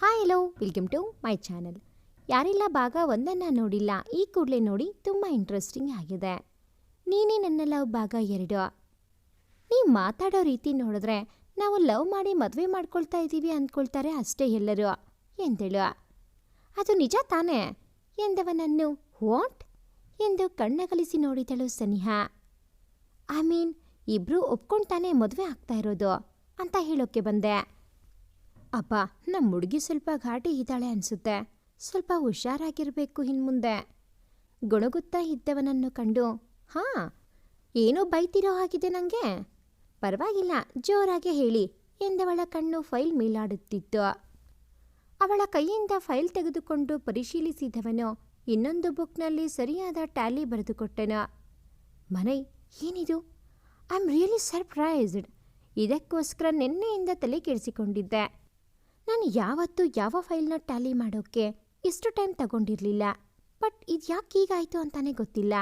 Hi hello welcome to my channel ಯಾರೆಲ್ಲ ಭಾಗ ಒಂದನ್ನು ನೋಡಿಲ್ಲ, ಈ ಕೂಡಲೇ ನೋಡಿ ತುಂಬ ಇಂಟ್ರೆಸ್ಟಿಂಗ್ ಆಗಿದೆ. ನೀನೇ ನನ್ನ ಲವ್ ಭಾಗ ಎರಡು. ನೀ ಮಾತಾಡೋ ರೀತಿ ನೋಡಿದ್ರೆ ನಾವು ಲವ್ ಮಾಡಿ ಮದುವೆ ಮಾಡ್ಕೊಳ್ತಾ ಇದ್ದೀವಿ ಅಂದ್ಕೊಳ್ತಾರೆ ಅಷ್ಟೇ ಎಲ್ಲರೂ, ಎಂದಳು. ಅದು ನಿಜ ತಾನೇ? ಎಂದವನನ್ನು ವಾಟ್ ಎಂದು ಕಣ್ಣಗಲಿಸಿ ನೋಡಿದಳು ಸನಿಹಾ. ಐ ಮೀನ್ ಇಬ್ರು ಒಪ್ಕೊಂಡ್ತಾನೆ ಮದುವೆ ಆಗ್ತಾ ಇರೋದು ಅಂತ ಹೇಳೋಕ್ಕೆ ಬಂದೆ. ಅಪ್ಪ ನಮ್ಮ ಹುಡುಗಿ ಸ್ವಲ್ಪ ಘಾಟಿ ಇದ್ದಾಳೆ ಅನ್ಸುತ್ತೆ. ಸ್ವಲ್ಪ ಹುಷಾರಾಗಿರಬೇಕು ಇನ್ಮುಂದೆ. ಗೊಣಗುತ್ತಾ ಇದ್ದವನನ್ನು ಕಂಡು, ಹಾ, ಏನೋ ಬೈತಿರೋ ಹಾಗಿದೆ ನನಗೆ ಪರವಾಗಿಲ್ಲ, ಜೋರಾಗೆ ಹೇಳಿ ಎಂದವಳ ಕಣ್ಣು ಫೈಲ್ ಮೇಲಾಡುತ್ತಿತ್ತು. ಅವಳ ಕೈಯಿಂದ ಫೈಲ್ ತೆಗೆದುಕೊಂಡು ಪರಿಶೀಲಿಸಿದವನು ಇನ್ನೊಂದು ಬುಕ್ನಲ್ಲಿ ಸರಿಯಾದ ಟ್ಯಾಲಿ ಬರೆದುಕೊಟ್ಟನು. ಮನೈ, ಏನಿದು? ಐ ಆಮ್ ರಿಯಲಿ ಸರ್ಪ್ರೈಸ್ಡ್ ಇದಕ್ಕೋಸ್ಕರ ನಿನ್ನೆಯಿಂದ ತಲೆ ಕೆಡಿಸಿಕೊಂಡಿದ್ದೆ. ನಾನು ಯಾವತ್ತೂ ಯಾವ ಫೈಲ್ನ ಟ್ಯಾಲಿ ಮಾಡೋಕ್ಕೆ ಇಷ್ಟು ಟೈಮ್ ತಗೊಂಡಿರಲಿಲ್ಲ. ಬಟ್ ಇದು ಯಾಕೆ ಹೀಗಾಯಿತು ಅಂತಾನೆ ಗೊತ್ತಿಲ್ಲ.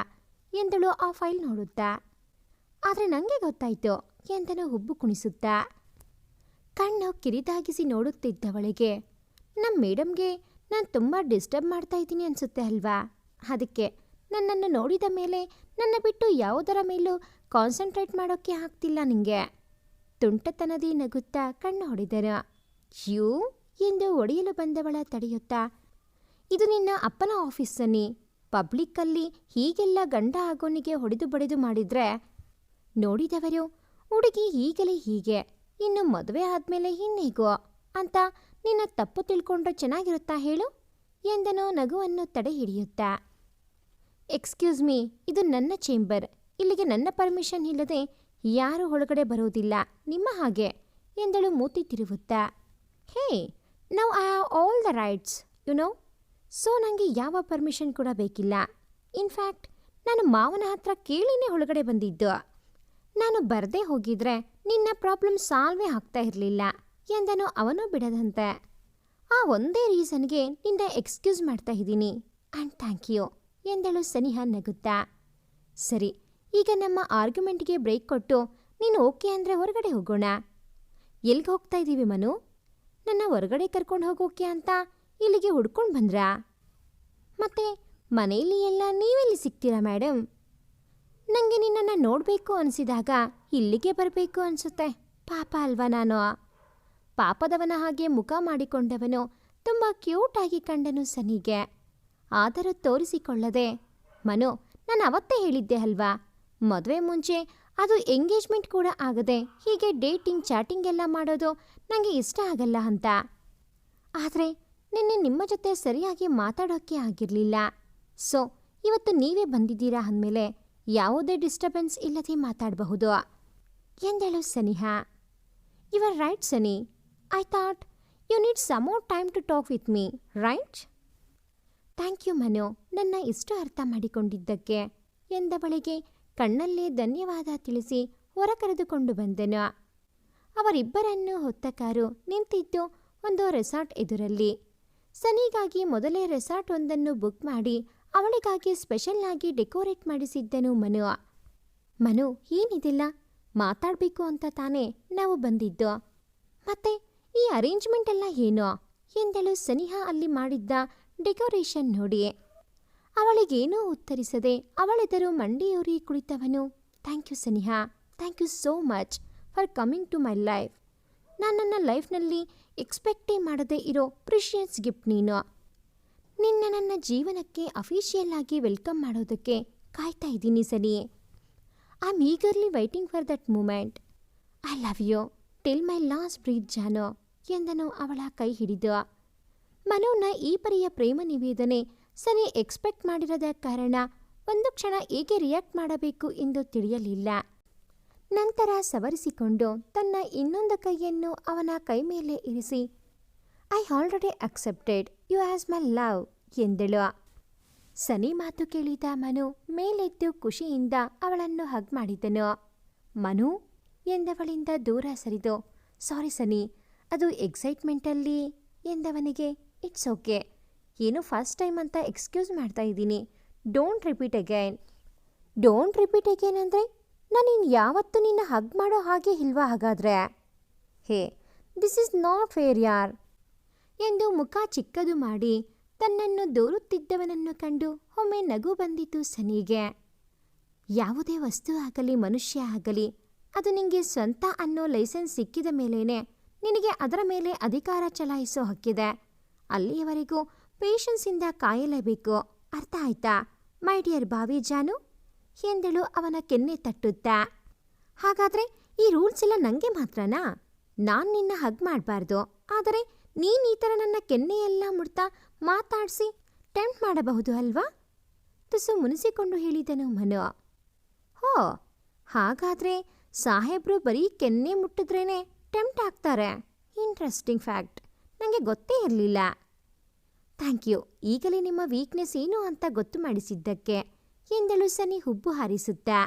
ಎಂದಳು ಆ ಫೈಲ್ ನೋಡುತ್ತಾ. ಆದರೆ ನನಗೆ ಗೊತ್ತಾಯಿತು, ಎಂದನು ಹುಬ್ಬು ಕುಣಿಸುತ್ತಾ. ಕಣ್ಣು ಕಿರಿದಾಗಿಸಿ ನೋಡುತ್ತಿದ್ದವಳಿಗೆ ನಮ್ಮ ಮೇಡಮ್ಗೆ ನಾನು ತುಂಬ ಡಿಸ್ಟರ್ಬ್ ಮಾಡ್ತಾ ಇದ್ದೀನಿ ಅನಿಸುತ್ತೆ ಅಲ್ವಾ? ಅದಕ್ಕೆ ನನ್ನನ್ನು ನೋಡಿದ ಮೇಲೆ ನನ್ನ ಬಿಟ್ಟು ಯಾವುದರ ಮೇಲೂ ಕಾನ್ಸಂಟ್ರೇಟ್ ಮಾಡೋಕ್ಕೆ ಆಗ್ತಿಲ್ಲ ನಿಮಗೆ ತುಂಟತನದಿ ನಗುತ್ತಾ ಕಣ್ಣು ಹೊಡೆದನು. ಯೂ ಎಂದು ಒಡೆಯಲು ಬಂದವಳ ತಡೆಯುತ್ತಾ, ಇದು ನಿನ್ನ ಅಪ್ಪನ ಆಫೀಸನ್ನಿ ಪಬ್ಲಿಕ್ಕಲ್ಲಿ ಹೀಗೆಲ್ಲ ಗಂಡ ಆಗೋನಿಗೆ ಹೊಡೆದು ಬಡಿದು ಮಾಡಿದ್ರೆ, ನೋಡಿದವರು, ಹುಡುಗಿ ಈಗಲೇ ಹೀಗೆ, ಇನ್ನು ಮದುವೆ ಆದಮೇಲೆ ಇನ್ನೇಗೋ ಅಂತ ನಿನ್ನ ತಪ್ಪು ತಿಳ್ಕೊಂಡ್ರೆ ಚೆನ್ನಾಗಿರುತ್ತಾ ಹೇಳು? ಎಂದನು ನಗುವನ್ನು ತಡೆ ಹಿಡಿಯುತ್ತಾ. ಎಕ್ಸ್ಕ್ಯೂಸ್ ಮೀ ಇದು ನನ್ನ ಚೇಂಬರ್ ಇಲ್ಲಿಗೆ ನನ್ನ ಪರ್ಮಿಷನ್ ಇಲ್ಲದೆ ಯಾರೂ ಒಳಗಡೆ ಬರೋದಿಲ್ಲ. ನಿಮ್ಮ ಹಾಗೆ, ಎಂದಳು ಮೂತಿ ತಿರುವುತ್ತಾ. Hey now I have all the rights you know so ನನಗೆ ಯಾವ ಪರ್ಮಿಷನ್ ಕೂಡ ಬೇಕಿಲ್ಲ. ಇನ್ಫ್ಯಾಕ್ಟ್ ನಾನು ಮಾವನ ಹತ್ರ ಕೇಳಿನೇ ಒಳಗಡೆ ಬಂದಿದ್ದು. ನಾನು ಬರದೇ ಹೋಗಿದ್ರೆ ನಿನ್ನ ಪ್ರಾಬ್ಲಮ್ ಸಾಲ್ವೇ ಆಗ್ತಾ ಇರಲಿಲ್ಲ ಎಂದನು ಅವನು ಬಿಡದಂತೆ. ಆ ಒಂದೇ ರೀಸನ್ಗೆ ನಿನ್ನ ಎಕ್ಸ್ಕ್ಯೂಸ್ ಮಾಡ್ತಾ ಇದ್ದೀನಿ. ಆ್ಯಂಡ್ ಥ್ಯಾಂಕ್ ಯು ಎಂದಳು ಸನಿಹ ನಗುತ್ತಾ. ಸರಿ, ಈಗ ನಮ್ಮ ಆರ್ಗ್ಯುಮೆಂಟ್ಗೆ ಬ್ರೇಕ್ ಕೊಟ್ಟು ನೀನು ಓಕೆ ಅಂದರೆ ಹೊರಗಡೆ ಹೋಗೋಣ. ಎಲ್ಲಿಗೆ ಹೋಗ್ತಾ ಇದ್ದೀವಿ ಮನು? ನನ್ನ ಹೊರಗಡೆ ಕರ್ಕೊಂಡು ಹೋಗೋಕೆ ಅಂತ ಇಲ್ಲಿಗೆ ಹುಡ್ಕೊಂಡು ಬಂದ್ರಾ? ಮತ್ತೆ ಮನೆಯಲ್ಲಿ ಎಲ್ಲ ನೀವೆಲ್ಲಿ ಸಿಗ್ತೀರಾ ಮೇಡಮ್ ನನಗೆ ನಿನ್ನನ್ನು ನೋಡಬೇಕು ಅನಿಸಿದಾಗ ಇಲ್ಲಿಗೆ ಬರಬೇಕು ಅನಿಸುತ್ತೆ. ಪಾಪ ಅಲ್ವಾ ನಾನು? ಪಾಪದವನ ಹಾಗೆ ಮುಖ ಮಾಡಿಕೊಂಡವನು ತುಂಬ ಕ್ಯೂಟಾಗಿ ಕಂಡನು ಸನಿಗೆ. ಆದರೂ ತೋರಿಸಿಕೊಳ್ಳದೆ, ಮನು, ನಾನು ಅವತ್ತೇ ಹೇಳಿದ್ದೆ ಅಲ್ವಾ? ಮದುವೆ ಮುಂಚೆ ಅದು ಎಂಗೇಜ್ಮೆಂಟ್ ಕೂಡ ಆಗದೆ ಹೀಗೆ ಡೇಟಿಂಗ್ ಚಾಟಿಂಗ್ ಎಲ್ಲ ಮಾಡೋದು ನನಗೆ ಇಷ್ಟ ಆಗಲ್ಲ ಅಂತ. ಆದರೆ ನಿನ್ನೆ ನಿಮ್ಮ ಜೊತೆ ಸರಿಯಾಗಿ ಮಾತಾಡೋಕ್ಕೆ ಆಗಿರಲಿಲ್ಲ. ಸೊ ಇವತ್ತು ನೀವೇ ಬಂದಿದ್ದೀರಾ ಅಂದಮೇಲೆ ಯಾವುದೇ ಡಿಸ್ಟರ್ಬೆನ್ಸ್ ಇಲ್ಲದೆ ಮಾತಾಡಬಹುದು. ಎಂದಳು Saniha. You are right Sani. I thought you need some more time to talk with me right thank you Manu. ನನ್ನ ಇಷ್ಟು ಅರ್ಥ ಮಾಡಿಕೊಂಡಿದ್ದಕ್ಕೆ ಎಂದವಳಿಗೆ ಕಣ್ಣಲ್ಲೇ ಧನ್ಯವಾದ ತಿಳಿಸಿ ಹೊರ ಕರೆದುಕೊಂಡು ಬಂದನು. ಅವರಿಬ್ಬರನ್ನು ಹೊತ್ತ ಕಾರು ನಿಂತಿದ್ದು ಒಂದು ರೆಸಾರ್ಟ್ ಎದುರಲ್ಲಿ. ಸನಿಗಾಗಿ ಮೊದಲೇ ರೆಸಾರ್ಟ್ ಒಂದನ್ನು ಬುಕ್ ಮಾಡಿ ಅವಳಿಗಾಗಿ ಸ್ಪೆಷಲ್ ಆಗಿ ಡೆಕೋರೇಟ್ ಮಾಡಿಸಿದ್ದನು ಮನು. ಮನು, ಏನಿದಿಲ್ಲ, ಮಾತಾಡಬೇಕು ಅಂತ ತಾನೇ ನಾವು ಬಂದಿದ್ದು. ಮತ್ತೆ ಈ ಅರೇಂಜ್ಮೆಂಟ್ ಎಲ್ಲ ಏನು? ಎಂದಳು ಸನಿಹಾ ಅಲ್ಲಿ ಮಾಡಿದ್ದ ಡೆಕೋರೇಷನ್ ನೋಡಿ. ಅವಳಿಗೇನೂ ಉತ್ತರಿಸದೆ ಅವಳೆದರು ಮಂಡಿಯೂರಿ ಕುಳಿತವನು. Thank you Saniha, thank you so much for coming to my life. ನಾನು ನನ್ನ ಲೈಫ್ನಲ್ಲಿ ಎಕ್ಸ್ಪೆಕ್ಟೇ ಮಾಡದೇ ಇರೋ ಪ್ರಿಷಿಯಸ್ ಗಿಫ್ಟ್ ನೀನು. ನಿನ್ನ ನನ್ನ ಜೀವನಕ್ಕೆ ಅಫಿಷಿಯಲ್ ಆಗಿ ವೆಲ್ಕಮ್ ಮಾಡೋದಕ್ಕೆ ಕಾಯ್ತಾ ಇದ್ದೀನಿ Sani I am eagerly waiting for that moment I love you till my last breath Jano, ಎಂದನು ಅವಳ ಕೈ ಹಿಡಿದು. ಮನೋನ ಈ ಪರಿಯ ಪ್ರೇಮ ನಿವೇದನೆ ಸನಿ ಎಕ್ಸ್ಪೆಕ್ಟ್ ಮಾಡಿರದ ಕಾರಣ ಒಂದು ಕ್ಷಣ ಹೇಗೆ ರಿಯಾಕ್ಟ್ ಮಾಡಬೇಕು ಎಂದು ತಿಳಿಯಲಿಲ್ಲ. ನಂತರ ಸವರಿಸಿಕೊಂಡು ತನ್ನ ಇನ್ನೊಂದು ಕೈಯನ್ನು ಅವನ ಕೈ ಮೇಲೆ ಇರಿಸಿ I already accepted you as my love ಎಂದಳು. ಸನಿ ಮಾತು ಕೇಳಿದ ಮನು ಮೇಲೆದ್ದು ಖುಷಿಯಿಂದ ಅವಳನ್ನು ಹಗ್ ಮಾಡಿದನು. ಮನು, ಎಂದವಳಿಂದ ದೂರ ಸರಿದು ಸಾರಿ ಸನಿ, ಅದು ಎಕ್ಸೈಟ್ಮೆಂಟಲ್ಲಿ ಎಂದವನಿಗೆ ಇಟ್ಸ್ ಓಕೆ ಏನು ಫಸ್ಟ್ ಟೈಮ್ ಅಂತ ಎಕ್ಸ್ಕ್ಯೂಸ್ ಮಾಡ್ತಾ ಇದ್ದೀನಿ. Don't repeat again don't repeat again ಅಂದರೆ ನಾನು ಇನ್ನು ಯಾವತ್ತೂ ನಿನ್ನ ಹಗ್ ಮಾಡೋ ಹಾಗೆ ಇಲ್ವಾ ಹಾಗಾದ್ರೆ? Hey this is not fair ಯಾರ್? ಎಂದು ಮುಖ ಚಿಕ್ಕದು ಮಾಡಿ ತನ್ನನ್ನು ದೂರುತ್ತಿದ್ದವನನ್ನು ಕಂಡು ಒಮ್ಮೆ ನಗು ಬಂದಿತು ಸನಿಗೆ. ಯಾವುದೇ ವಸ್ತು ಆಗಲಿ, ಮನುಷ್ಯ ಆಗಲಿ, ಅದು ನಿನಗೆ ಸ್ವಂತ ಅನ್ನೋ ಲೈಸೆನ್ಸ್ ಸಿಕ್ಕಿದ ಮೇಲೇನೆ ನಿನಗೆ ಅದರ ಮೇಲೆ ಅಧಿಕಾರ ಚಲಾಯಿಸೋ ಹಕ್ಕಿದೆ. ಅಲ್ಲಿಯವರೆಗೂ ಪೇಷನ್ಸಿಂದ ಕಾಯಲೇಬೇಕು. ಅರ್ಥ ಆಯ್ತಾ? ಮೈ ಡಿಯರ್ ಬಾವಿ ಜಾನು, ಎಂದಳು ಅವನ ಕೆನ್ನೆ ತಟ್ಟುತ್ತಾ. ಹಾಗಾದ್ರೆ ಈ ರೂಲ್ಸ್ ಎಲ್ಲ ನಂಗೆ ಮಾತ್ರನಾ? ನಾನು ನಿನ್ನ ಹಗ್ ಮಾಡಬಾರ್ದು. ಆದರೆ ನೀನ್ ಈ ಥರ ನನ್ನ ಕೆನ್ನೆಯೆಲ್ಲ ಮುಡ್ತಾ ಮಾತಾಡಿಸಿ ಟೆಂಪ್ಟ್ ಮಾಡಬಹುದು ಅಲ್ವಾ? ತುಸು ಮುನಿಸಿಕೊಂಡು ಹೇಳಿದನು ಮನು. ಹೋ, ಹಾಗಾದ್ರೆ ಸಾಹೇಬ್ರು ಬರೀ ಕೆನ್ನೆ ಮುಟ್ಟಿದ್ರೇನೆ ಟೆಂಪ್ಟ್ ಆಗ್ತಾರೆ. ಇಂಟ್ರೆಸ್ಟಿಂಗ್ ಫ್ಯಾಕ್ಟ್ ನನಗೆ ಗೊತ್ತೇ ಇರಲಿಲ್ಲ. Thank you. ಈಗಲೇ ನಿಮ್ಮ ವೀಕ್ನೆಸ್ ಏನು ಅಂತ ಗೊತ್ತು ಮಾಡಿಸಿದ್ದಕ್ಕೆ ಎಂದಳು ಸನಿ ಹುಬ್ಬು ಹಾರಿಸುತ್ತಾ.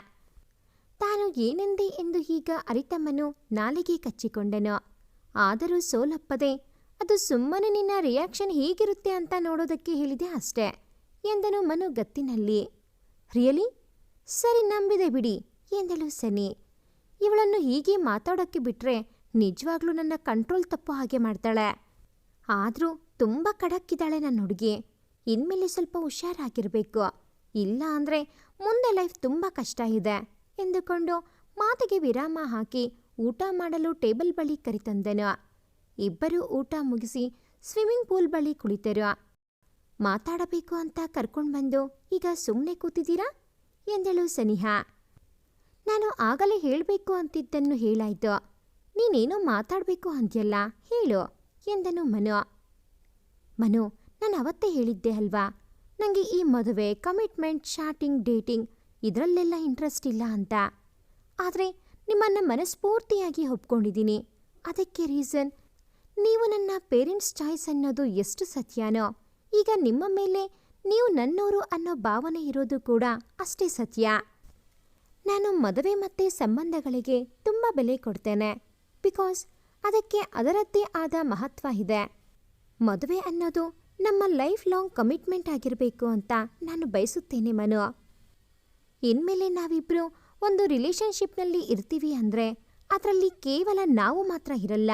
ತಾನು ಏನೆಂದೆ ಎಂದು ಈಗ ಅರಿತಮ್ಮನು ನಾಲಿಗೆ ಕಚ್ಚಿಕೊಂಡನು. ಆದರೂ ಸೋಲಪ್ಪದೆ, ಅದು ಸುಮ್ಮನೆ ನಿನ್ನ ರಿಯಾಕ್ಷನ್ ಹೇಗಿರುತ್ತೆ ಅಂತ ನೋಡೋದಕ್ಕೆ ಹೇಳಿದೆ ಅಷ್ಟೇ, ಎಂದನು ಮನು ಗತ್ತಿನಲ್ಲಿ. ರಿಯಲಿ ಸರಿ ನಂಬಿದೆ ಬಿಡಿ, ಎಂದಳು ಸನಿ. ಇವಳನ್ನು ಹೀಗೆ ಮಾತಾಡೋಕ್ಕೆ ಬಿಟ್ರೆ ನಿಜವಾಗ್ಲೂ ನನ್ನ ಕಂಟ್ರೋಲ್ ತಪ್ಪು ಹಾಗೆ ಮಾಡ್ತಾಳೆ. ಆದರೂ ತುಂಬ ಕಡಕ್ಕಿದ್ದಾಳೆ ನನ್ನ ಹುಡುಗಿ. ಇನ್ಮೇಲೆ ಸ್ವಲ್ಪ ಹುಷಾರಾಗಿರಬೇಕು. ಇಲ್ಲ ಅಂದರೆ ಮುಂದೆ ಲೈಫ್ ತುಂಬ ಕಷ್ಟ ಇದೆ ಎಂದುಕೊಂಡು ಮಾತಿಗೆ ವಿರಾಮ ಹಾಕಿ ಊಟ ಮಾಡಲು ಟೇಬಲ್ ಬಳಿ ಕರೆತಂದನು. ಇಬ್ಬರೂ ಊಟ ಮುಗಿಸಿ ಸ್ವಿಮ್ಮಿಂಗ್ ಪೂಲ್ ಬಳಿ ಕುಳಿತರು. ಮಾತಾಡಬೇಕು ಅಂತ ಕರ್ಕೊಂಡು ಬಂದು ಈಗ ಸುಮ್ಮನೆ ಕೂತಿದ್ದೀರಾ? ಎಂದಳು ಸನಿಹಾ. ನಾನು ಆಗಲೇ ಹೇಳಬೇಕು ಅಂತಿದ್ದನ್ನು ಹೇಳಾಯ್ತು. ನೀನೇನೋ ಮಾತಾಡಬೇಕು ಅಂದ್ಯಲ್ಲ, ಹೇಳು, ಎಂದನು ಮನು. ಮನು, ನಾನು ಅವತ್ತೇ ಹೇಳಿದ್ದೆ ಅಲ್ವಾ? ನನಗೆ ಈ ಮದುವೆ ಕಮಿಟ್ಮೆಂಟ್ ಶಾಟಿಂಗ್ ಡೇಟಿಂಗ್ ಇದರಲ್ಲೆಲ್ಲ ಇಂಟ್ರೆಸ್ಟ್ ಇಲ್ಲ ಅಂತ. ಆದರೆ ನಿಮ್ಮನ್ನು ಮನಸ್ಫೂರ್ತಿಯಾಗಿ ಒಪ್ಕೊಂಡಿದ್ದೀನಿ. ಅದಕ್ಕೆ ರೀಸನ್ ನೀವು ನನ್ನ ಪೇರೆಂಟ್ಸ್ ಚಾಯ್ಸ್ ಅನ್ನೋದು ಎಷ್ಟು ಸತ್ಯನೋ, ಈಗ ನಿಮ್ಮ ಮೇಲೆ ನೀವು ನನ್ನೋರು ಅನ್ನೋ ಭಾವನೆ ಇರೋದು ಕೂಡ ಅಷ್ಟೇ ಸತ್ಯ. ನಾನು ಮದುವೆ ಮತ್ತು ಸಂಬಂಧಗಳಿಗೆ ತುಂಬ ಬೆಲೆ ಕೊಡ್ತೇನೆ ಬಿಕಾಸ್ ಅದಕ್ಕೆ ಅದರದ್ದೇ ಆದ ಮಹತ್ವ ಇದೆ. ಮದುವೆ ಅನ್ನೋದು ನಮ್ಮ ಲೈಫ್ ಲಾಂಗ್ ಕಮಿಟ್ಮೆಂಟ್ ಆಗಿರಬೇಕು ಅಂತ ನಾನು ಬಯಸುತ್ತೇನೆ, ಮನು. ಇನ್ಮೇಲೆ ನಾವಿಬ್ಬರು ಒಂದು ರಿಲೇಶನ್ಶಿಪ್ನಲ್ಲಿ ಇರ್ತೀವಿ ಅಂದರೆ ಅದರಲ್ಲಿ ಕೇವಲ ನಾವು ಮಾತ್ರ ಇರಲ್ಲ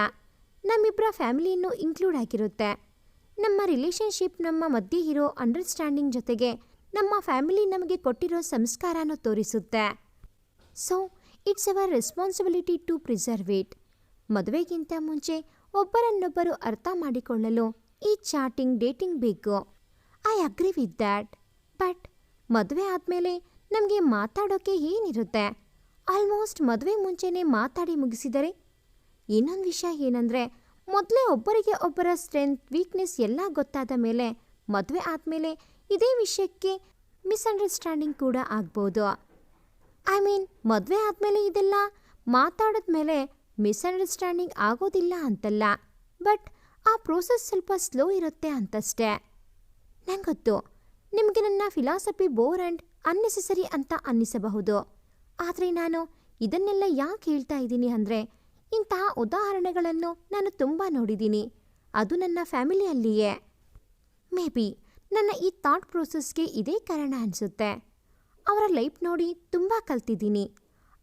ನಮ್ಮಿಬ್ಬರ ಫ್ಯಾಮಿಲಿಯನ್ನು ಇನ್ಕ್ಲೂಡ್ ಆಗಿರುತ್ತೆ. ನಮ್ಮ ರಿಲೇಶನ್ಶಿಪ್ ನಮ್ಮ ಮಧ್ಯೆ ಇರೋ ಅಂಡರ್ಸ್ಟ್ಯಾಂಡಿಂಗ್ ಜೊತೆಗೆ ನಮ್ಮ ಫ್ಯಾಮಿಲಿ ನಮಗೆ ಕೊಟ್ಟಿರೋ ಸಂಸ್ಕಾರನೂ ತೋರಿಸುತ್ತೆ. So it's our responsibility to preserve it ಮದುವೆಗಿಂತ ಮುಂಚೆ ಒಬ್ಬರನ್ನೊಬ್ಬರು ಅರ್ಥ ಮಾಡಿಕೊಳ್ಳಲು ಈ ಚಾಟಿಂಗ್ ಡೇಟಿಂಗ್ ಬೇಕು. I agree with that but ಮದುವೆ ಆದಮೇಲೆ ನಮಗೆ ಮಾತಾಡೋಕ್ಕೆ ಏನಿರುತ್ತೆ? ಆಲ್ಮೋಸ್ಟ್ ಮದುವೆ ಮುಂಚೆನೇ ಮಾತಾಡಿ ಮುಗಿಸಿದರೆ? ಇನ್ನೊಂದು ವಿಷಯ ಏನಂದರೆ, ಮೊದಲೇ ಒಬ್ಬರಿಗೆ ಒಬ್ಬರ ಸ್ಟ್ರೆಂತ್ ವೀಕ್ನೆಸ್ ಎಲ್ಲ ಗೊತ್ತಾದ ಮೇಲೆ ಮದುವೆ ಆದಮೇಲೆ ಇದೇ ವಿಷಯಕ್ಕೆ ಮಿಸ್ಅಂಡರ್ಸ್ಟ್ಯಾಂಡಿಂಗ್ ಕೂಡ ಆಗ್ಬೋದು. ಐ ಮೀನ್ ಮದುವೆ ಆದಮೇಲೆ ಇದೆಲ್ಲ ಮಾತಾಡಿದ್ಮೇಲೆ ಮಿಸ್ಅಂಡರ್ಸ್ಟ್ಯಾಂಡಿಂಗ್ ಆಗೋದಿಲ್ಲ ಅಂತಲ್ಲ. ಬಟ್ ಆ ಪ್ರೋಸೆಸ್ ಸ್ವಲ್ಪ ಸ್ಲೋ ಇರುತ್ತೆ ಅಂತಷ್ಟೇ. ನಂಗೊತ್ತು, ನಿಮಗೆ ನನ್ನ ಫಿಲಾಸಫಿ ಬೋರ್ ಆ್ಯಂಡ್ ಅನ್ನೆಸೆಸರಿ ಅಂತ ಅನ್ನಿಸಬಹುದು. ಆದರೆ ನಾನು ಇದನ್ನೆಲ್ಲ ಯಾಕೆ ಹೇಳ್ತಾ ಇದ್ದೀನಿ ಅಂದರೆ ಇಂತಹ ಉದಾಹರಣೆಗಳನ್ನು ನಾನು ತುಂಬ ನೋಡಿದ್ದೀನಿ. ಅದು ನನ್ನ ಫ್ಯಾಮಿಲಿಯಲ್ಲಿಯೇ ಮೇ ಬಿ ನನ್ನ ಈ ಥಾಟ್ ಪ್ರೋಸೆಸ್ಗೆ ಇದೇ ಕಾರಣ ಅನಿಸುತ್ತೆ. ಅವರ ಲೈಫ್ ನೋಡಿ ತುಂಬ ಕಲ್ತಿದ್ದೀನಿ.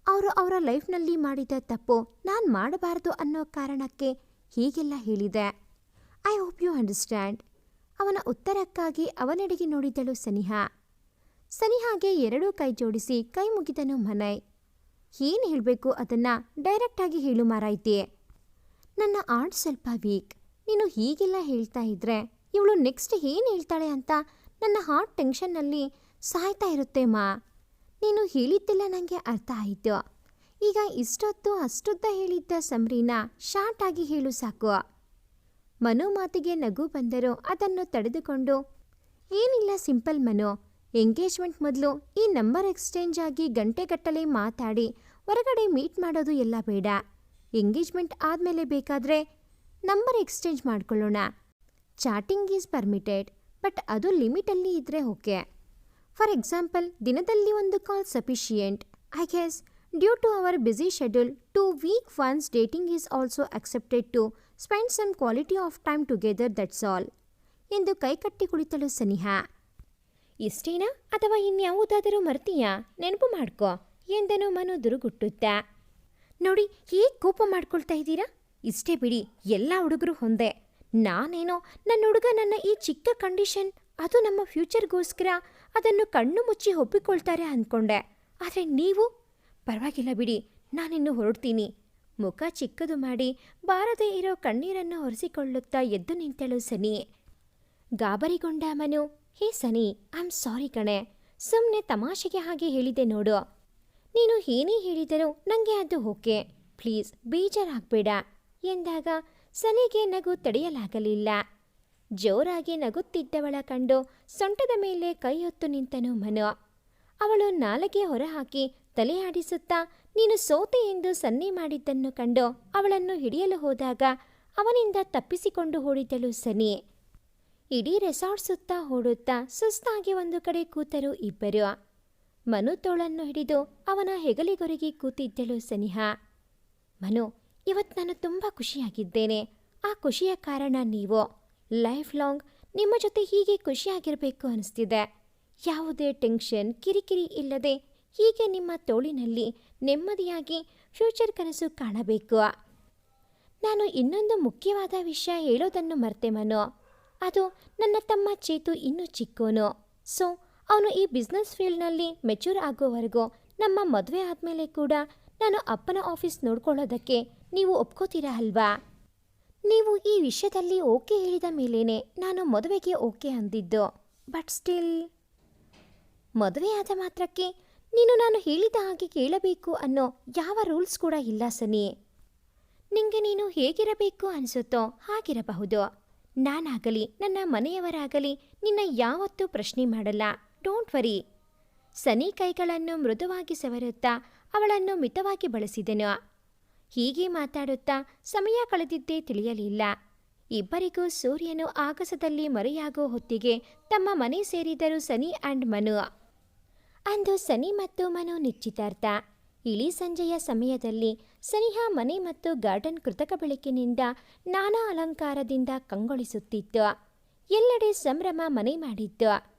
ಅವರು ಅವರ ಲೈಫ್ನಲ್ಲಿ ಮಾಡಿದ ತಪ್ಪು ನಾನು ಮಾಡಬಾರದು ಅನ್ನೋ ಕಾರಣಕ್ಕೆ ಹೀಗೆಲ್ಲ ಹೇಳಿದೆ. ಐ ಹೋಪ್ ಯು ಅಂಡರ್ಸ್ಟ್ಯಾಂಡ್ ಅವನ ಉತ್ತರಕ್ಕಾಗಿ ಅವನೆಡೆಗೆ ನೋಡಿದಳು ಸನಿಹಾ. ಸನಿಹಾಗೆ ಎರಡೂ ಕೈ ಜೋಡಿಸಿ ಕೈ ಮುಗಿದನು ಮನೈ. ಏನು ಹೇಳಬೇಕು ಅದನ್ನು ಡೈರೆಕ್ಟಾಗಿ ಹೇಳು ಮಾರಾಯ್ತಿ. ನನ್ನ ಆರ್ಟ್ ಸ್ವಲ್ಪ ವೀಕ್ ನೀನು ಹೀಗೆಲ್ಲ ಹೇಳ್ತಾ ಇದ್ರೆ ಇವಳು ನೆಕ್ಸ್ಟ್ ಏನು ಹೇಳ್ತಾಳೆ ಅಂತ ನನ್ನ ಹಾರ್ಟ್ ಟೆನ್ಷನ್ನಲ್ಲಿ ಸಾಯ್ತಾ ಇರುತ್ತೆ ಮಾ. ನೀನು ಹೇಳಿದ್ದೆಲ್ಲ ನನಗೆ ಅರ್ಥ ಆಯಿತು. ಈಗ ಇಷ್ಟೊತ್ತು ಅಷ್ಟುದ್ದ ಹೇಳಿದ್ದ ಸಮರೀನ ಶಾರ್ಟ್ ಆಗಿ ಹೇಳು ಸಾಕು. ಮನು ಮಾತಿಗೆ ನಗು ಬಂದರೂ ಅದನ್ನು ತಡೆದುಕೊಂಡು, ಏನಿಲ್ಲ ಸಿಂಪಲ್ ಮನು, ಎಂಗೇಜ್ಮೆಂಟ್ ಮೊದಲು ಈ ನಂಬರ್ ಎಕ್ಸ್ಚೇಂಜ್ ಆಗಿ ಗಂಟೆಗಟ್ಟಲೆ ಮಾತಾಡಿ ಹೊರಗಡೆ ಮೀಟ್ ಮಾಡೋದು ಎಲ್ಲ ಬೇಡ. ಎಂಗೇಜ್ಮೆಂಟ್ ಆದಮೇಲೆ ಬೇಕಾದರೆ ನಂಬರ್ ಎಕ್ಸ್ಚೇಂಜ್ ಮಾಡ್ಕೊಳ್ಳೋಣ. ಚಾಟಿಂಗ್ ಈಸ್ ಪರ್ಮಿಟೆಡ್, ಬಟ್ ಅದು ಲಿಮಿಟಲ್ಲಿ ಇದ್ದರೆ ಓಕೆ. ಫಾರ್ ಎಕ್ಸಾಂಪಲ್ ದಿನದಲ್ಲಿ ಒಂದು call sufficient I guess due to our busy schedule two week once dating is also accepted to spend some quality of time together that's all ಎಂದು ಕೈಕಟ್ಟಿ ಕುಳಿತಳು ಸನಿಹಾ. ಇಷ್ಟೇನಾ? ಅಥವಾ ಇನ್ಯಾವುದಾದರೂ ಮರ್ತೀಯಾ? ನೆನಪು ಮಾಡ್ಕೋ, ಎಂದನು ಮನು ದುರುಗುಟ್ಟುತ್ತಾ. ನೋಡಿ, ಹೇಗೆ ಕೋಪ ಮಾಡ್ಕೊಳ್ತಾ ಇದ್ದೀರಾ? ಇಷ್ಟೇ ಬಿಡಿ, ಎಲ್ಲ ಹುಡುಗರು ಹೊಂದೆ ನಾನೇನೋ, ನನ್ನ ಹುಡುಗ ನನ್ನ ಈ ಚಿಕ್ಕ ಕಂಡೀಷನ್ ಅದು ನಮ್ಮ ಫ್ಯೂಚರ್ಗೋಸ್ಕರ ಅದನ್ನು ಕಣ್ಣು ಮುಚ್ಚಿ ಒಪ್ಪಿಕೊಳ್ತಾರೆ ಅಂದ್ಕೊಂಡೆ ಆದರೆ ನೀವು? ಪರವಾಗಿಲ್ಲ ಬಿಡಿ, ನಾನಿನ್ನು ಹೊರಡ್ತೀನಿ. ಮುಖ ಚಿಕ್ಕದು ಮಾಡಿ ಬಾರದೇ ಇರೋ ಕಣ್ಣೀರನ್ನು ಒರೆಸಿಕೊಳ್ಳುತ್ತಾ ಎದ್ದು ನಿಂತಳು ಸನಿ. ಗಾಬರಿಗೊಂಡ ಮನು, ಹೇ ಸನಿ ಆಮ್ ಸಾರಿ ಕಣೆ. ಸುಮ್ಮನೆ ತಮಾಷೆಗೆ ಹಾಗೆ ಹೇಳಿದೆ ನೋಡು. ನೀನು ಏನೇ ಹೇಳಿದರೂ ನನಗೆ ಅದು ಓಕೆ. ಪ್ಲೀಸ್, ಬೇಜಾರಾಗಬೇಡ. ಎಂದಾಗ ಸನಿಗೆ ನಗು ತಡೆಯಲಾಗಲಿಲ್ಲ. ಜೋರಾಗಿ ನಗುತ್ತಿದ್ದವಳ ಕಂಡು ಸೊಂಟದ ಮೇಲೆ ಕೈ ಹೊತ್ತು ನಿಂತನು ಮನು. ಅವಳು ನಾಲಗೆ ಹೊರಹಾಕಿ ತಲೆ ಆಡಿಸುತ್ತಾ, ನೀನು ಸೋತೆ ಎಂದು ಸನ್ನೆ ಮಾಡಿದ್ದನ್ನು ಕಂಡು ಅವಳನ್ನು ಹಿಡಿಯಲು ಹೋದಾಗ ಅವನಿಂದ ತಪ್ಪಿಸಿಕೊಂಡು ಓಡಿದಳು ಸನಿ ಇಡೀ ರೆಸಾರ್ಟ್ ಸುತ್ತ ಓಡುತ್ತಾ ಸುಸ್ತಾಗಿ ಒಂದು ಕಡೆ ಕೂತರು ಇಬ್ಬರು. ಮನು ತೋಳನ್ನು ಹಿಡಿದು ಅವನ ಹೆಗಲಿಗೊರಗಿ ಕೂತಿದ್ದಳು ಸನಿಹಾ. ಮನು ಇವತ್ತು ನಾನು ತುಂಬ ಖುಷಿಯಾಗಿದ್ದೇನೆ. ಆ ಖುಷಿಯ ಕಾರಣ ನೀವು. ಲೈಫ್ ಲಾಂಗ್ ನಿಮ್ಮ ಜೊತೆ ಹೀಗೆ ಖುಷಿಯಾಗಿರಬೇಕು ಅನಿಸ್ತಿದೆ. ಯಾವುದೇ ಟೆನ್ಷನ್, ಕಿರಿಕಿರಿ ಇಲ್ಲದೆ ಹೀಗೆ ನಿಮ್ಮ ತೋಳಿನಲ್ಲಿ ನೆಮ್ಮದಿಯಾಗಿ ಫ್ಯೂಚರ್ ಕನಸು ಕಾಣಬೇಕು. ನಾನು ಇನ್ನೊಂದು ಮುಖ್ಯವಾದ ವಿಷಯ ಹೇಳೋದನ್ನು ಮರ್ತೆ ಮನು. ಅದು ನನ್ನ ತಮ್ಮ ಚೇತು ಇನ್ನೂ ಚಿಕ್ಕೋನು. ಸೊ ಅವನು ಈ ಬಿಸ್ನೆಸ್ ಫೀಲ್ಡ್ನಲ್ಲಿ ಮೆಚೂರ್ ಆಗೋವರೆಗೂ ನಮ್ಮ ಮದುವೆ ಆದಮೇಲೆ ಕೂಡ ನಾನು ಅಪ್ಪನ ಆಫೀಸ್ ನೋಡ್ಕೊಳ್ಳೋದಕ್ಕೆ ನೀವು ಒಪ್ಕೋತೀರಾ ಅಲ್ವಾ? ನೀವು ಈ ವಿಷಯದಲ್ಲಿ ಓಕೆ ಹೇಳಿದ ಮೇಲೇನೆ ನಾನು ಮದುವೆಗೆ ಓಕೆ ಅಂದಿದ್ದು. ಬಟ್ ಸ್ಟಿಲ್ ಮದುವೆಯಾದ ಮಾತ್ರಕ್ಕೆ ನೀನು ನಾನು ಹೇಳಿದ ಹಾಗೆ ಕೇಳಬೇಕು ಅನ್ನೋ ಯಾವ ರೂಲ್ಸ್ ಕೂಡ ಇಲ್ಲ ಸನಿ. ನಿಂಗೆ ನೀನು ಹೇಗಿರಬೇಕು ಅನಿಸುತ್ತೋ ಹಾಗಿರಬಹುದು. ನಾನಾಗಲಿ, ನನ್ನ ಮನೆಯವರಾಗಲಿ ನಿನ್ನ ಯಾವತ್ತೂ ಪ್ರಶ್ನೆ ಮಾಡಲ್ಲ. ಡೋಂಟ್ ವರಿ ಸನಿ ಕೈಗಳನ್ನು ಮೃದುವಾಗಿ ಸವರುತ್ತಾ ಅವಳನ್ನು ಮಿತವಾಗಿ ಬಳಸಿದೆನು. ಹೀಗೆ ಮಾತಾಡುತ್ತಾ ಸಮಯ ಕಳೆದಿದ್ದೇ ತಿಳಿಯಲಿಲ್ಲ. ಇಬ್ಬರಿಗೂ ಸೂರ್ಯನು ಆಕಾಶದಲ್ಲಿ ಮರೆಯಾಗೋ ಹೊತ್ತಿಗೆ ತಮ್ಮ ಮನೆ ಸೇರಿದರು ಸನಿ ಅಂಡ್ ಮನು. ಅಂದು ಸನಿ ಮತ್ತು ಮನು ನಿಶ್ಚಿತಾರ್ಥ. ಇಳಿ ಸಂಜೆಯ ಸಮಯದಲ್ಲಿ ಸನಿಹ ಮನೆ ಮತ್ತು ಗಾರ್ಡನ್ ಕೃತಕ ಬೆಳಕಿನಿಂದ ನಾನಾ ಅಲಂಕಾರದಿಂದ ಕಂಗೊಳಿಸುತ್ತಿತ್ತು. ಎಲ್ಲೆಡೆ ಸಂಭ್ರಮ ಮನೆ ಮಾಡಿತ್ತು.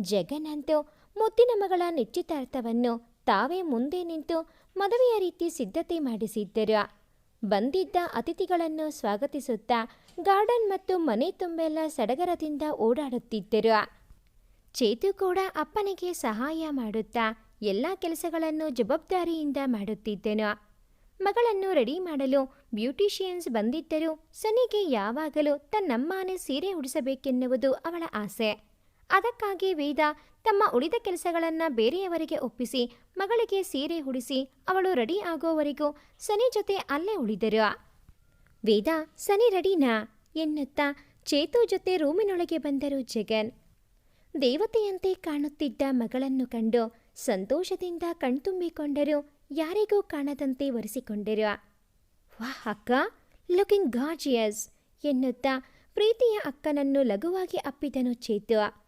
ಜಗನ್ನಂತೂ ಮುದ್ದಿನ ಮಗಳ ನಿಶ್ಚಿತಾರ್ಥವನ್ನು ತಾವೇ ಮುಂದೆ ನಿಂತು ಮದುವೆಯ ರೀತಿ ಸಿದ್ಧತೆ ಮಾಡಿಸಿದ್ದರು. ಬಂದಿದ್ದ ಅತಿಥಿಗಳನ್ನು ಸ್ವಾಗತಿಸುತ್ತಾ ಗಾರ್ಡನ್ ಮತ್ತು ಮನೆ ತುಂಬೆಲ್ಲ ಸಡಗರದಿಂದ ಓಡಾಡುತ್ತಿದ್ದರು. ಚೇತು ಕೂಡ ಅಪ್ಪನಿಗೆ ಸಹಾಯ ಮಾಡುತ್ತಾ ಎಲ್ಲ ಕೆಲಸಗಳನ್ನು ಜವಾಬ್ದಾರಿಯಿಂದ ಮಾಡುತ್ತಿದ್ದನು. ಮಗಳನ್ನು ರೆಡಿ ಮಾಡಲು ಬ್ಯೂಟಿಷಿಯನ್ಸ್ ಬಂದಿದ್ದರೂ ಸನಿಗೆ ಯಾವಾಗಲೂ ತನ್ನಮ್ಮನೇ ಸೀರೆ ಉಡಿಸಬೇಕೆನ್ನುವುದು ಅವಳ ಆಸೆ. ಅದಕ್ಕಾಗಿ ವೇದ ತಮ್ಮ ಉಳಿದ ಕೆಲಸಗಳನ್ನು ಬೇರೆಯವರಿಗೆ ಒಪ್ಪಿಸಿ, ಮಗಳಿಗೆ ಸೀರೆ ಉಡಿಸಿ, ಅವಳು ರೆಡಿ ಆಗೋವರೆಗೂ ಸನಿ ಜೊತೆ ಅಲ್ಲೇ ಉಳಿದರು. ವೇದ, ಸನಿ ರೆಡಿನಾ? ಎನ್ನುತ್ತಾ ಚೇತು ಜೊತೆ ರೂಮಿನೊಳಗೆ ಬಂದರು ಜಗನ್. ದೇವತೆಯಂತೆ ಕಾಣುತ್ತಿದ್ದ ಮಗಳನ್ನು ಕಂಡು ಸಂತೋಷದಿಂದ ಕಣ್ತುಂಬಿಕೊಂಡರು, ಯಾರಿಗೂ ಕಾಣದಂತೆ ಒರೆಸಿಕೊಂಡರು. ವಾಹ್ ಅಕ್ಕ ಲುಕಿಂಗ್ ಗಾಜಿಯಸ್ ಎನ್ನುತ್ತಾ ಪ್ರೀತಿಯ ಅಕ್ಕನನ್ನು ಲಘುವಾಗಿ ಅಪ್ಪಿದನು ಚೇತು.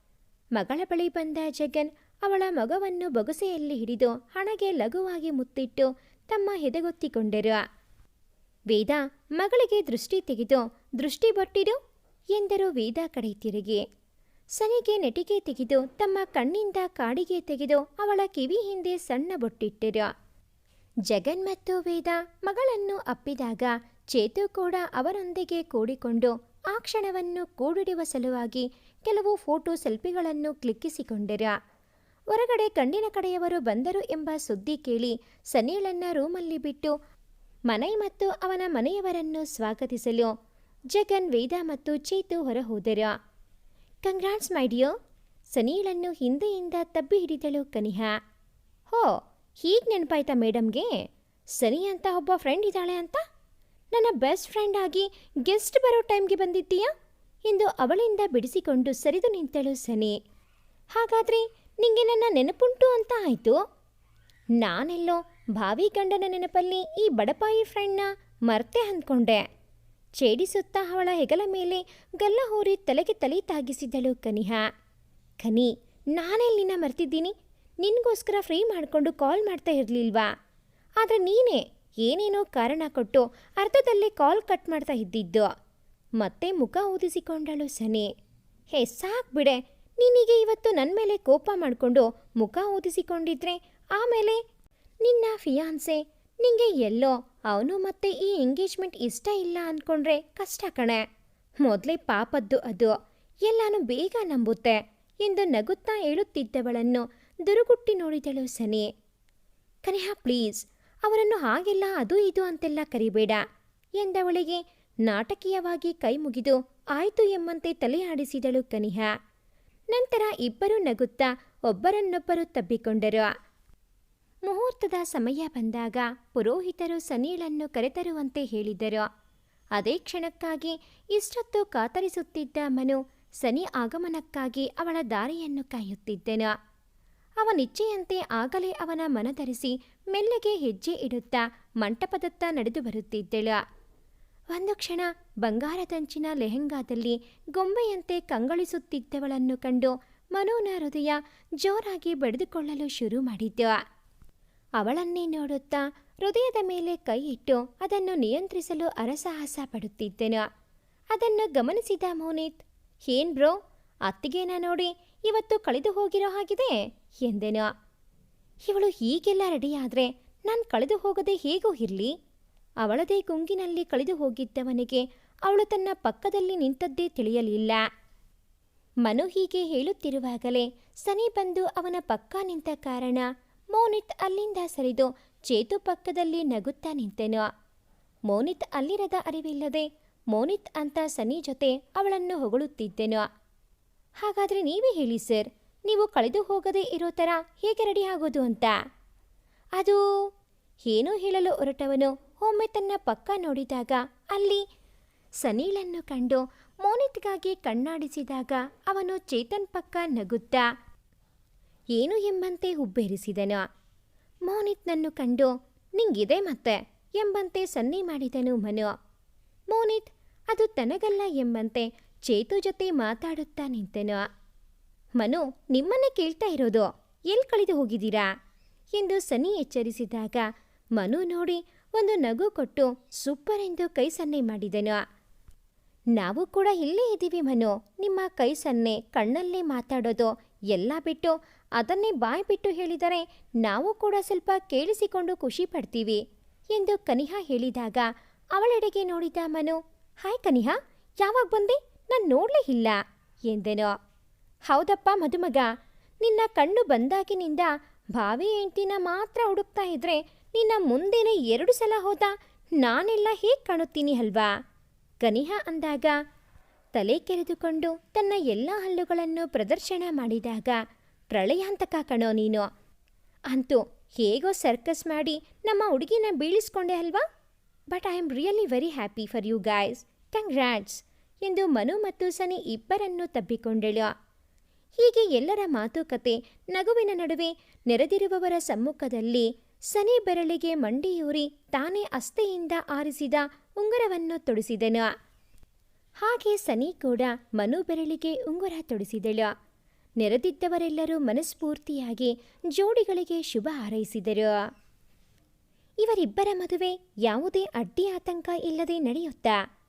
ಮಗಳ ಬಳಿ ಬಂದ ಜಗನ್ ಅವಳ ಮಗವನ್ನು ಬೊಗಸೆಯಲ್ಲಿ ಹಿಡಿದು ಹಣಗೆ ಲಘುವಾಗಿ ಮುತ್ತಿಟ್ಟು ತಮ್ಮ ಹೆದಗೊತ್ತಿಕೊಂಡರು. ವೇದ, ಮಗಳಿಗೆ ದೃಷ್ಟಿ ತೆಗೆದು, ದೃಷ್ಟಿ ಬಟ್ಟಿಡು, ಎಂದರು ವೇದ ಕಡೆ ತಿರುಗಿ. ಸನಿಗೆ ನೆಟಿಗೆ ತೆಗೆದು, ತಮ್ಮ ಕಣ್ಣಿಂದ ಕಾಡಿಗೆ ತೆಗೆದು ಅವಳ ಕಿವಿ ಹಿಂದೆ ಸಣ್ಣ ಬೊಟ್ಟಿಟ್ಟರು. ಜಗನ್ ಮತ್ತು ವೇದ ಮಗಳನ್ನು ಅಪ್ಪಿದಾಗ, ಚೇತು ಕೂಡ ಅವರೊಂದಿಗೆ ಕೂಡಿಕೊಂಡು ಆ ಕ್ಷಣವನ್ನು ಕೂಡಿಡುವ ಸಲುವಾಗಿ ಕೆಲವು ಫೋಟೋ ಸೆಲ್ಫಿಗಳನ್ನು ಕ್ಲಿಕ್ಕಿಸಿಕೊಂಡಿರ. ಹೊರಗಡೆ ಕಣ್ಣಿನ ಕಡೆಯವರು ಬಂದರು ಎಂಬ ಸುದ್ದಿ ಕೇಳಿ ಸನೀಳನ್ನ ರೂಮಲ್ಲಿ ಬಿಟ್ಟು ಮನೆ ಮತ್ತು ಅವನ ಮನೆಯವರನ್ನು ಸ್ವಾಗತಿಸಲು ಜಗನ್, ವೇದ ಮತ್ತು ಚೇತು ಹೊರ ಹೋದರು ಕಂಗ್ರಾಟ್ಸ್, ಮೈ ಡಿಯರ್, ಸನೀಳನ್ನು ಹಿಂದೆಯಿಂದ ತಬ್ಬಿ ಹಿಡಿದಳು ಕನಿಹಾ. ಹೋ, ಹೀಗೆ ನೆನಪಾಯ್ತಾ ಮೇಡಮ್ಗೆ? ಸನಿ ಅಂತ ಒಬ್ಬ ಫ್ರೆಂಡ್ ಇದ್ದಾಳೆ ಅಂತ? ನನ್ನ ಬೆಸ್ಟ್ ಫ್ರೆಂಡ್ ಆಗಿ ಗೆಸ್ಟ್ ಬರೋ ಟೈಮ್ಗೆ ಬಂದಿದ್ದೀಯಾ? ಎಂದು ಅವಳಿಂದ ಬಿಡಿಸಿಕೊಂಡು ಸರಿದು ನಿಂತಳು ಸನಿ. ಹಾಗಾದರೆ ನಿಂಗೆ ನನ್ನ ನೆನಪುಂಟು ಅಂತ ಆಯಿತು? ನಾನೆಲ್ಲೋ ಭಾವಿ ಗಂಡನ ನೆನಪಲ್ಲಿ ಈ ಬಡಪಾಯಿ ಫ್ರೆಂಡ್ನ ಮರ್ತೆ ಅಂದ್ಕೊಂಡೆ. ಛೇಡಿಸುತ್ತಾ ಅವಳ ಹೆಗಲ ಮೇಲೆ ಗಲ್ಲ ಹೋರಿ ತಲೆಗೆ ತಲೆ ತಾಗಿಸಿದ್ದಳು ಕನಿಹಾ. ಕನಿ, ನಾನೆಲ್ಲಿನ ಮರ್ತಿದ್ದೀನಿ? ನಿನಗೋಸ್ಕರ ಫ್ರೀ ಮಾಡಿಕೊಂಡು ಕಾಲ್ ಮಾಡ್ತಾ ಇರಲಿಲ್ವಾ? ಆದರೆ ನೀನೇ? ಏನೇನೋ ಕಾರಣ ಕೊಟ್ಟು ಅರ್ಧದಲ್ಲೇ ಕಾಲ್ ಕಟ್ ಮಾಡ್ತಾ ಇದ್ದಿದ್ದು. ಮತ್ತೆ ಮುಖ ಊದಿಸಿಕೊಂಡಳು ಸನಿ ಹೇ, ಸಾಕ್ ಬಿಡೆ. ನಿನಗೆ ಇವತ್ತು ನನ್ನ ಮೇಲೆ ಕೋಪ ಮಾಡಿಕೊಂಡು ಮುಖ ಊದಿಸಿಕೊಂಡಿದ್ರೆ ಆಮೇಲೆ ನಿನ್ನ ಫಿಯಾನ್ಸೆ, ನಿಂಗೆ ಎಲ್ಲೋ, ಅವನು ಮತ್ತೆ ಈ ಎಂಗೇಜ್ಮೆಂಟ್ ಇಷ್ಟ ಇಲ್ಲ ಅಂದ್ಕೊಂಡ್ರೆ ಕಷ್ಟ ಕಣೆ. ಮೊದಲೇ ಪಾಪದ್ದು ಅದು. ಎಲ್ಲಾನು ಬೇಗ ನಂಬುತ್ತೆ ಎಂದು ನಗುತ್ತಾ ಹೇಳುತ್ತಿದ್ದವಳನ್ನು ದುರುಗುಟ್ಟಿ ನೋಡಿದಳು ಸನಿ ಕನಿಹಾ, ಪ್ಲೀಸ್. ಅವರನ್ನು ಹಾಗೆಲ್ಲ ಅದು ಇದು ಅಂತೆಲ್ಲ ಕರಿಬೇಡ ಎಂದವಳಿಗೆ ನಾಟಕೀಯವಾಗಿ ಕೈ ಮುಗಿದು ಆಯ್ತು ಎಂಬಂತೆ ತಲೆ ಆಡಿಸಿದಳು ಕನಿಹಾ. ನಂತರ ಇಬ್ಬರು ನಗುತ್ತಾ ಒಬ್ಬರನ್ನೊಬ್ಬರು ತಬ್ಬಿಕೊಂಡರು. ಮುಹೂರ್ತದ ಸಮಯ ಬಂದಾಗ ಪುರೋಹಿತರು ಸನೀಳನ್ನು ಕರೆತರುವಂತೆ ಹೇಳಿದರು. ಅದೇ ಕ್ಷಣಕ್ಕಾಗಿ ಇಷ್ಟೊತ್ತು ಕಾತರಿಸುತ್ತಿದ್ದ ಮನು ಸನಿ ಆಗಮನಕ್ಕಾಗಿ ಅವಳ ದಾರಿಯನ್ನು ಕಾಯುತ್ತಿದ್ದನು. ಅವನಿಚ್ಛೆಯಂತೆ ಆಗಲೇ ಅವನ ಮನಧರಿಸಿ ಮೆಲ್ಲಗೆ ಹೆಜ್ಜೆ ಇಡುತ್ತಾ ಮಂಟಪದತ್ತ ನಡೆದು ಬರುತ್ತಿದ್ದಳು. ಒಂದು ಕ್ಷಣ ಬಂಗಾರದಂಚಿನ ಲೆಹೆಂಗಾದಲ್ಲಿ ಗೊಂಬೆಯಂತೆ ಕಂಗೊಳಿಸುತ್ತಿದ್ದವಳನ್ನು ಕಂಡು ಮನೋನ ಹೃದಯ ಜೋರಾಗಿ ಬಡಿದುಕೊಳ್ಳಲು ಶುರು ಮಾಡಿದ್ದ ಅವಳನ್ನೇ ನೋಡುತ್ತಾ ಹೃದಯದ ಮೇಲೆ ಕೈ ಇಟ್ಟು ಅದನ್ನು ನಿಯಂತ್ರಿಸಲು ಅರಸಾಹಸ ಪಡುತ್ತಿದ್ದನು. ಅದನ್ನು ಗಮನಿಸಿದ ಮೋನಿತ್, ಏನ್ ಬ್ರೋ, ಅತ್ತಿಗೆನ ನೋಡಿ ಇವತ್ತು ಕಳೆದು ಹೋಗಿರೋ ಹಾಗಿದೆ? ಎಂದೆನು. ಇವಳು ಹೀಗೆಲ್ಲ ರೆಡಿಯಾದರೆ ನಾನು ಕಳೆದು ಹೋಗದೆ ಹೇಗೋ ಇರಲಿ? ಅವಳದೇ ಗುಂಗಿನಲ್ಲಿ ಕಳೆದು ಹೋಗಿದ್ದವನಿಗೆ ಅವಳು ತನ್ನ ಪಕ್ಕದಲ್ಲಿ ನಿಂತದ್ದೇ ತಿಳಿಯಲಿಲ್ಲ. ಮನು ಹೀಗೆ ಹೇಳುತ್ತಿರುವಾಗಲೇ ಸನಿ ಬಂದು ಅವನ ಪಕ್ಕ ನಿಂತ ಕಾರಣ ಮೋನಿತ್ ಅಲ್ಲಿಂದ ಸರಿದು ಚೇತು ಪಕ್ಕದಲ್ಲಿ ನಗುತ್ತಾ ನಿಂತೆನು. ಮೋನಿತ್ ಅಲ್ಲಿರದ ಅರಿವಿಲ್ಲದೆ ಮೋನಿತ್ ಅಂತ ಸನಿ ಜೊತೆ ಅವಳನ್ನು ಹೊಗಳುತ್ತಿದ್ದೆನು. ಹಾಗಾದ್ರೆ ನೀವೇ ಹೇಳಿ ಸರ್ ನೀವು ಕಳೆದು ಹೋಗದೇ ಇರೋ ಥರ ಹೇಗೆ ರೆಡಿ ಆಗೋದು ಅಂತ? ಅದು ಏನೂ ಹೇಳಲು ಹೊರಟವನು ಒಮ್ಮೆ ತನ್ನ ಪಕ್ಕ ನೋಡಿದಾಗ ಅಲ್ಲಿ ಸನೀಲನ್ನು ಕಂಡು ಮೋನಿತ್ಗಾಗಿ ಕಣ್ಣಾಡಿಸಿದಾಗ ಅವನು ಚೇತನ್ ಪಕ್ಕ ನಗುತ್ತಾ, ಏನು ಎಂಬಂತೆ ಹುಬ್ಬೇರಿಸಿದನು? ಮೋನಿತ್ನನ್ನು ಕಂಡು, ನಿಂಗಿದೆ ಮತ್ತೆ, ಎಂಬಂತೆ ಸನ್ನೆ ಮಾಡಿದನು ಮನು. ಮೋನಿತ್, ಅದು ತನಗಲ್ಲ ಎಂಬಂತೆ ಚೇತು ಜೊತೆ ಮಾತಾಡುತ್ತಾ ನಿಂತೆನು. ಮನು, ನಿಮ್ಮನ್ನೇ ಕೇಳ್ತಾ ಇರೋದು. ಎಲ್ಲಿ ಕಳೆದು ಹೋಗಿದ್ದೀರಾ? ಎಂದು ಸನಿ ಎಚ್ಚರಿಸಿದಾಗ ಮನು ನೋಡಿ ಒಂದು ನಗು ಕೊಟ್ಟು ಸೂಪರ್ ಎಂದು ಕೈ ಸನ್ನೆ ಮಾಡಿದನು. ನಾವು ಕೂಡ ಇಲ್ಲೇ ಇದ್ದೀವಿ ಮನು. ನಿಮ್ಮ ಕೈ ಸನ್ನೆ, ಕಣ್ಣಲ್ಲೇ ಮಾತಾಡೋದು, ಎಲ್ಲ ಬಿಟ್ಟು ಅದನ್ನೇ ಬಾಯಿ ಬಿಟ್ಟು ಹೇಳಿದರೆ ನಾವು ಕೂಡ ಸ್ವಲ್ಪ ಕೇಳಿಸಿಕೊಂಡು ಖುಷಿ ಪಡ್ತೀವಿ ಎಂದು ಕನಿಹಾ ಹೇಳಿದಾಗ ಅವಳೆಡೆಗೆ ನೋಡಿದ ಮನು, ಹಾಯ್ ಕನಿಹಾ, ಯಾವಾಗ ಬಂದೆ? ನಾನು ನೋಡಲೇ ಇಲ್ಲ, ಎಂದೆನು. ಹೌದಪ್ಪ ಮದುಮಗ. ನಿನ್ನ ಕಣ್ಣು ಬಂದಾಗಿನಿಂದ ಭಾವಿ ಹೆಂಡ್ತಿನ ಮಾತ್ರ ಹುಡುಕ್ತಾ ಇದ್ರೆ ನಿನ್ನ ಮುಂದೆನೇ ಎರಡು ಸಲ ಹೋದ ನಾನೆಲ್ಲ ಹೇಗೆ ಕಾಣುತ್ತೀನಿ ಅಲ್ವಾ? ಕನಿಹ ಅಂದಾಗ ತಲೆ ಕೆರೆದುಕೊಂಡು ತನ್ನ ಎಲ್ಲ ಹಲ್ಲುಗಳನ್ನು ಪ್ರದರ್ಶನ ಮಾಡಿದಾಗ, ಪ್ರಳಯಾಂತಕ ಕಣೋ ನೀನು. ಅಂತೂ ಹೇಗೋ ಸರ್ಕಸ್ ಮಾಡಿ ನಮ್ಮ ಹುಡುಗಿನ ಬೀಳಿಸ್ಕೊಂಡೆ ಅಲ್ವಾ? But I am really very happy for you guys congrats ಎಂದು ಮನು ಮತ್ತು ಸನಿ ಇಬ್ಬರನ್ನು ತಬ್ಬಿಕೊಂಡಳು. ಹೀಗೆ ಎಲ್ಲರ ಮಾತುಕತೆ ನಗುವಿನ ನಡುವೆ ನೆರೆದಿರುವವರ ಸಮ್ಮುಖದಲ್ಲಿ ಸನಿ ಬೆರಳಿಗೆ ಮಂಡಿಯೂರಿ ತಾನೇ ಅಸ್ತೆಯಿಂದ ಆರಿಸಿದ ಉಂಗುರವನ್ನು ತೊಡಿಸಿದನು. ಹಾಗೆ ಸನಿ ಕೂಡ ಮನು ಬೆರಳಿಗೆ ಉಂಗುರ ತೊಡಿಸಿದಳು. ನೆರೆದಿದ್ದವರೆಲ್ಲರೂ ಮನಸ್ಫೂರ್ತಿಯಾಗಿ ಜೋಡಿಗಳಿಗೆ ಶುಭ ಹಾರೈಸಿದರು. ಇವರಿಬ್ಬರ ಮದುವೆ ಯಾವುದೇ ಅಡ್ಡಿ ಆತಂಕ ಇಲ್ಲದೆ ನಡೆಯುತ್ತಾ?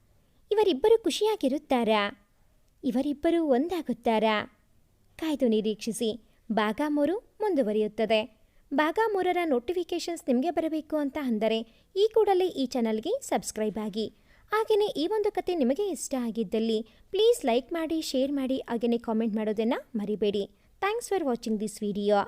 ಇವರಿಬ್ಬರು ಖುಷಿಯಾಗಿರುತ್ತಾರಾ? ಇವರಿಬ್ಬರು ಒಂದಾಗುತ್ತಾರಾ? ಕಾಯ್ದು ನಿರೀಕ್ಷಿಸಿ ಭಾಗ ಮುಂದುವರಿಯುತ್ತದೆ. ಭಾಗ ಮೂರರ ನೋಟಿಫಿಕೇಷನ್ಸ್ ನಿಮಗೆ ಬರಬೇಕು ಅಂತ ಅಂದರೆ ಈ ಕೂಡಲೇ ಈ ಚಾನಲ್ಗೆ ಸಬ್ಸ್ಕ್ರೈಬ್ ಆಗಿ. ಹಾಗೆಯೇ ಈ ಒಂದು ಕತೆ ನಿಮಗೆ ಇಷ್ಟ ಆಗಿದ್ದಲ್ಲಿ ಪ್ಲೀಸ್ ಲೈಕ್ ಮಾಡಿ ಶೇರ್ ಮಾಡಿ, ಹಾಗೆಯೇ ಕಾಮೆಂಟ್ ಮಾಡೋದನ್ನು ಮರಿಬೇಡಿ. Thanks for watching this video